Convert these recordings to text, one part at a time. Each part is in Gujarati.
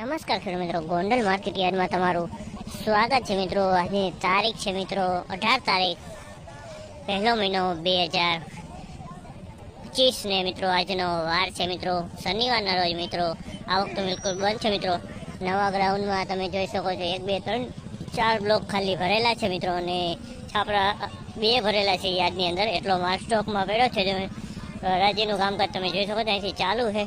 નમસ્કાર ખેડૂત મિત્રો. ગોંડલ માર્કેટ યાર્ડમાં તમારું સ્વાગત છે મિત્રો. આજની તારીખ છે મિત્રો અઢાર તારીખ, પહેલો મહિનો બે હજાર પચીસ ને મિત્રો આજનો વાર છે મિત્રો. શનિવારના રોજ મિત્રો આવક તો બિલકુલ બંધ છે મિત્રો. નવા ગ્રાઉન્ડમાં તમે જોઈ શકો છો, એક, બે, ત્રણ, ચાર બ્લોક ખાલી ભરેલા છે મિત્રો અને છાપરા બે ભરેલા છે યાર્ડની અંદર. એટલો માલ સ્ટોકમાં પડ્યો છે. તમે રાજ્યનું કામકાજ તમે જોઈ શકો છો, અહીંથી ચાલુ છે.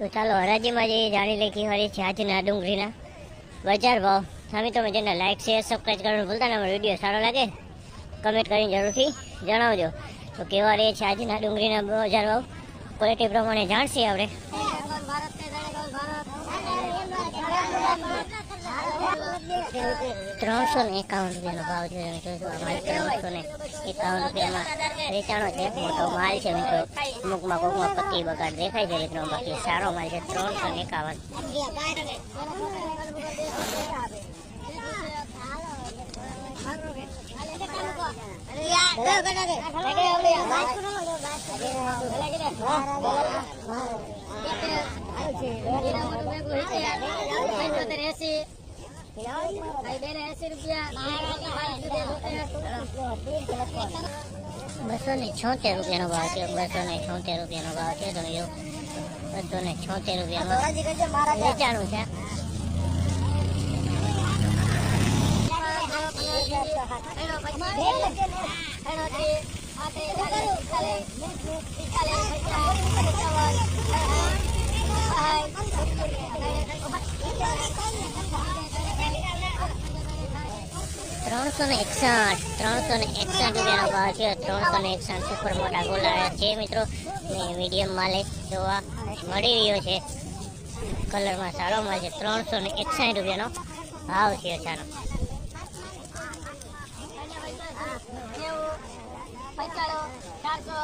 તો ચાલો, હરાજીમાં જઈએ, જાણી લે કે વાળી છે આજના ડુંગળીના બજાર ભાવ. સામે તમે જેને લાઈક શેર સબસ્ક્રાઈબ કરવાનું ભૂલતા ના વીડિયો સારો લાગે કમેન્ટ કરીને જરૂરથી જણાવજો. તો કેવા રહે છે આજના ડુંગળીના બજાર ભાવ? ક્વોલિટી પ્રમાણે જાણશે આપણે. ત્રણસો ને એકાવન રૂપિયાનો ભાવ છે મિત્રો ત્રણસો ને એકાવન રૂપિયામાં વેચાણો છે મોટો માલ છે મિત્રો અમુકમાં કોકમાં પત્તી બગાડ દેખાય છે મિત્રો બાકી સારો માલ છે ત્રણસો ને એકાવન. બસો ને છોતેર રૂપિયાનો ભાવ છે બસો ને છોતેર રૂપિયાનો ભાવ છે તમે જો બસો ને છોતેર રૂપિયામાં વેચાણું છે. ત્રણસો ને એકસઠ ત્રણસો ને એકસઠ રૂપિયાનો ભાવ છે ત્રણસો ને એકસઠ સુપર મોટા ગોલા છે મિત્રો ને મીડિયમ માલે જોવા મળી રહ્યો છે કલરમાં સારો માલ છે ત્રણસો ને એકસઠ રૂપિયાનો ભાવ છે સારો ચારસો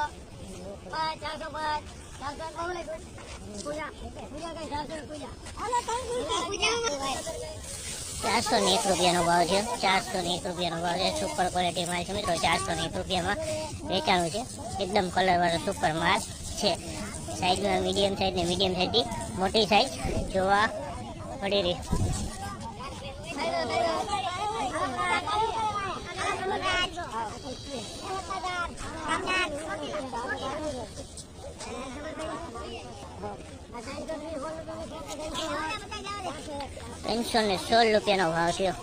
ને એક રૂપિયાનો ભાવ છે. ચારસો ને એક રૂપિયાનો ભાવ છે. સુપર ક્વોલિટી માલ છે મિત્રો. ચારસો ને એક રૂપિયામાં વેચાણું છે. એકદમ કલરવાળો સુપર માલ છે. સાઈઝમાં મીડિયમ સાઈઝ ને મીડિયમ સાઈઝથી મોટી સાઈઝ જોવા મળી રહી. ત્રણસો ને સોળ રૂપિયાનો ભાવ થયો.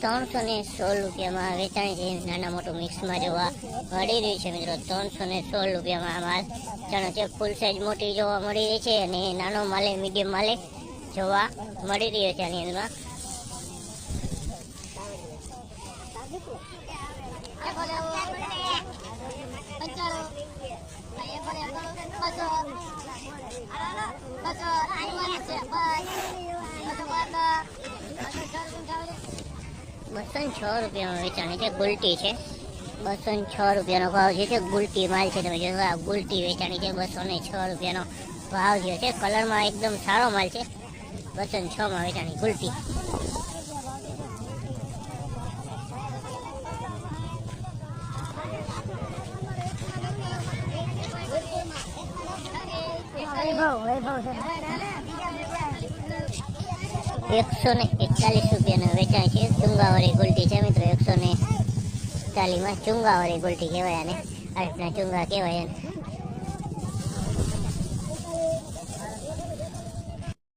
ત્રણસો ને સોળ રૂપિયામાં વેચાણ છે. નાના મોટું મિક્સમાં જોવા મળી રહ્યું છે મિત્રો. ત્રણસો ને સોળ રૂપિયામાં માલ ચણો છે ફૂલ સાઈઝ મોટી જોવા મળી રહી છે અને નાનો માલે મીડિયમ માલે જોવા મળી રહ્યો છે આની અંદરમાં બસો ને છ રૂપિયામાં વેચાણી છે, ગુલટી છે. બસો ને છ રૂપિયાનો ભાવ છે તે ગુલટી માલ છે, તમે જોશો, આ ગુલટી વેચાણી છે બસો ને છ રૂપિયાનો ભાવ જે છે, કલરમાં એકદમ સારો માલ છે. બસો ને છ માં વેચાણી, ગુલટી. એકસો ને એકતાલીસ રૂપિયાનો વેચાણ છે. ચુંગાવાળી ગુલટી છે મિત્રો, એકસો ને એકતાલીસમાં ચુંગાવાળી ગુલટી કહેવાય અને આ રીતના ચુંગા કહેવાય